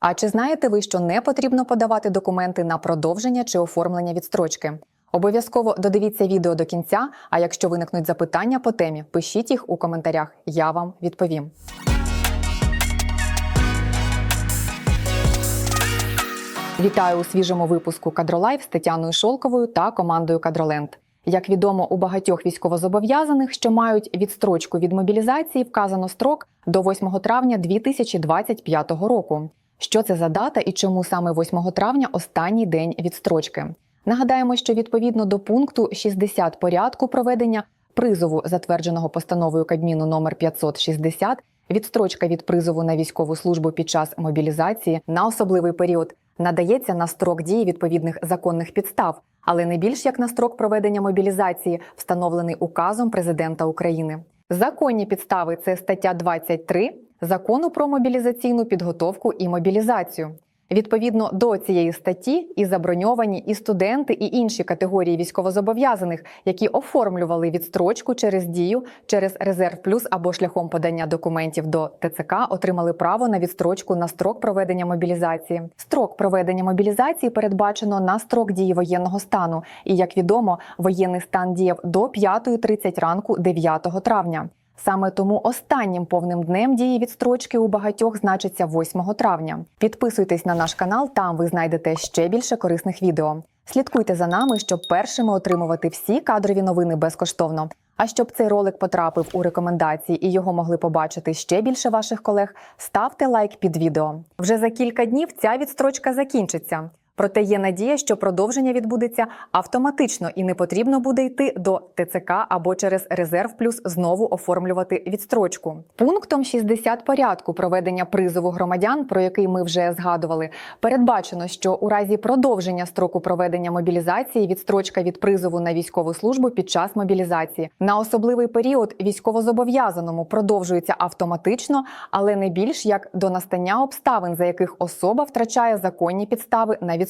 А чи знаєте ви, що не потрібно подавати документи на продовження чи оформлення відстрочки? Обов'язково додивіться відео до кінця. А якщо виникнуть запитання по темі, пишіть їх у коментарях. Я вам відповім. Вітаю у свіжому випуску Кадролайв з Тетяною Шолковою та командою Кадроленд. Як відомо, у багатьох військовозобов'язаних, що мають відстрочку від мобілізації, вказано строк до 8 травня 2025 року. Що це за дата і чому саме 8 травня останній день відстрочки? Нагадаємо, що відповідно до пункту 60 порядку проведення призову, затвердженого постановою Кабміну номер 560, відстрочка від призову на військову службу під час мобілізації на особливий період надається на строк дії відповідних законних підстав, але не більш як на строк проведення мобілізації, встановлений указом президента України. Законні підстави це стаття 23 закону про мобілізаційну підготовку і мобілізацію. Відповідно до цієї статті і заброньовані і студенти, і інші категорії військовозобов'язаних, які оформлювали відстрочку через дію, через резерв плюс або шляхом подання документів до ТЦК, отримали право на відстрочку на строк проведення мобілізації. Строк проведення мобілізації передбачено на строк дії воєнного стану. І як відомо, воєнний стан діяв до 5.30 ранку 9 травня. Саме тому останнім повним днем дії відстрочки у багатьох значиться 8 травня. Підписуйтесь на наш канал, там ви знайдете ще більше корисних відео. Слідкуйте за нами, щоб першими отримувати всі кадрові новини безкоштовно. А щоб цей ролик потрапив у рекомендації і його могли побачити ще більше ваших колег, ставте лайк під відео. Вже за кілька днів ця відстрочка закінчиться. Проте є надія, що продовження відбудеться автоматично і не потрібно буде йти до ТЦК або через резерв плюс знову оформлювати відстрочку. Пунктом 60 порядку проведення призову громадян, про який ми вже згадували, передбачено, що у разі продовження строку проведення мобілізації відстрочка від призову на військову службу під час мобілізації на особливий період військовозобов'язаному продовжується автоматично, але не більш як до настання обставин, за яких особа втрачає законні підстави на відстрочку.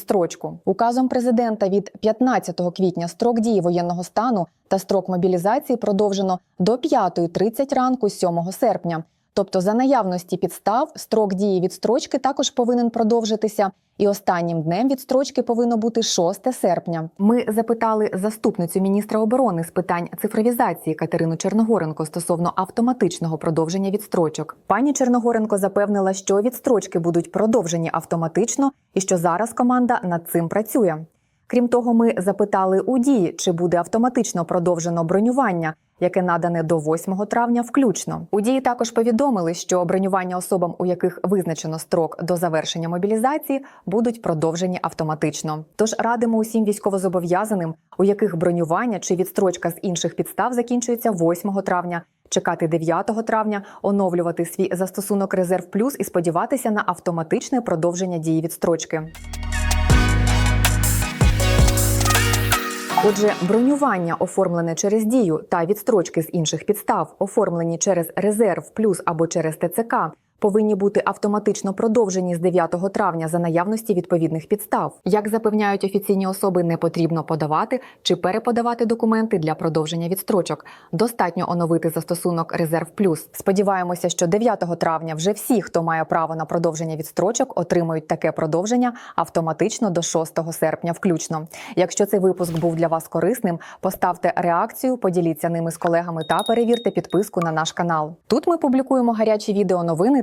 Указом президента від 15 квітня строк дії воєнного стану та строк мобілізації продовжено до 5.30 ранку 7 серпня. Тобто, за наявності підстав, строк дії відстрочки також повинен продовжитися, і останнім днем відстрочки повинно бути 6 серпня. Ми запитали заступницю міністра оборони з питань цифровізації Катерину Черногоренко стосовно автоматичного продовження відстрочок. Пані Черногоренко запевнила, що відстрочки будуть продовжені автоматично і що зараз команда над цим працює. Крім того, ми запитали у дії, чи буде автоматично продовжено бронювання, яке надане до 8 травня включно. У дії також повідомили, що бронювання особам, у яких визначено строк до завершення мобілізації, будуть продовжені автоматично. Тож радимо усім військовозобов'язаним, у яких бронювання чи відстрочка з інших підстав закінчується 8 травня. Чекати 9 травня, оновлювати свій застосунок Резерв Плюс і сподіватися на автоматичне продовження дії відстрочки. Отже, бронювання, оформлене через дію, та відстрочки з інших підстав, оформлені через резерв плюс або через ТЦК, повинні бути автоматично продовжені з 9 травня за наявності відповідних підстав. Як запевняють офіційні особи, не потрібно подавати чи переподавати документи для продовження відстрочок. Достатньо оновити застосунок Резерв Плюс. Сподіваємося, що 9 травня вже всі, хто має право на продовження відстрочок, отримують таке продовження автоматично до 6 серпня, включно. Якщо цей випуск був для вас корисним, поставте реакцію, поділіться ними з колегами та перевірте підписку на наш канал. Тут ми публікуємо гарячі відео новини